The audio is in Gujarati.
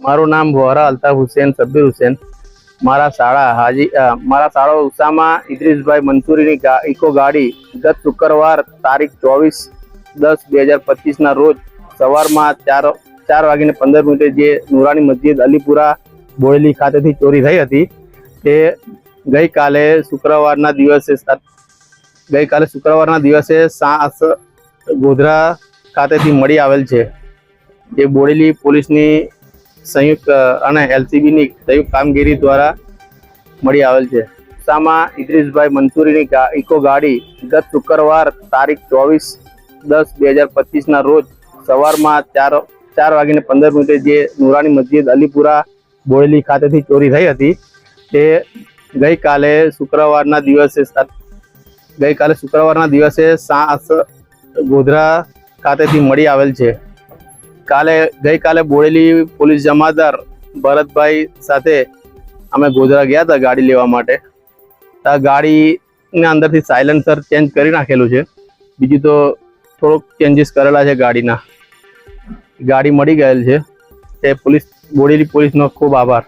મારું નામ વોહરા અલ્તાફ હુસેન, સબ્બીર હુસેન. મારા શાળા હાજી મારા શાળા ઉષામાં ઇદ્રીસભાઈ મંસૂરીની ઇકો ગાડી ગત શુક્રવાર તારીખ ચોવીસ દસ બે હજાર પચીસના રોજ સવારમાં ચાર ચાર વાગીને પંદર મિનિટે જે નુરાની મસ્જિદ અલીપુરા બોયલી ખાતેથી ચોરી થઈ હતી. તે ગઈકાલે શુક્રવારના દિવસે ગઈકાલે શુક્રવારના દિવસે સાસ ગોધરા ખાતેથી મળી આવેલ છે. જે બોડેલી પોલીસની સંયુક્ત અને એલસીબીની સંયુક્ત કામગીરી દ્વારા મળી આવેલ છે. સામાં ઇદ્રીશભાઈ મંસૂરીની ઇકો ગાડી ગત શુક્રવાર તારીખ ચોવીસ દસ બે હજાર પચીસના રોજ સવારમાં ચાર ચાર વાગીને પંદર મિનિટે જે નુરાની મસ્જિદ અલીપુરા બોડેલી ખાતેથી ચોરી થઈ હતી. તે ગઈકાલે શુક્રવારના દિવસે ગઈકાલે શુક્રવારના દિવસે સાસ ગોધરા ખાતેથી મળી આવેલ છે. કાલે ગઈકાલે બોડેલી પોલીસ જમાદાર ભરતભાઈ સાથે અમે ગોધરા ગયા હતા ગાડી લેવા માટે. તો ગાડીના અંદરથી સાયલેન્સર ચેન્જ કરી નાખેલું છે. બીજું તો થોડોક ચેન્જીસ કરેલા છે ગાડીના. ગાડી મળી ગયેલ છે. તે પોલીસ, બોડેલી પોલીસનો ખૂબ આભાર.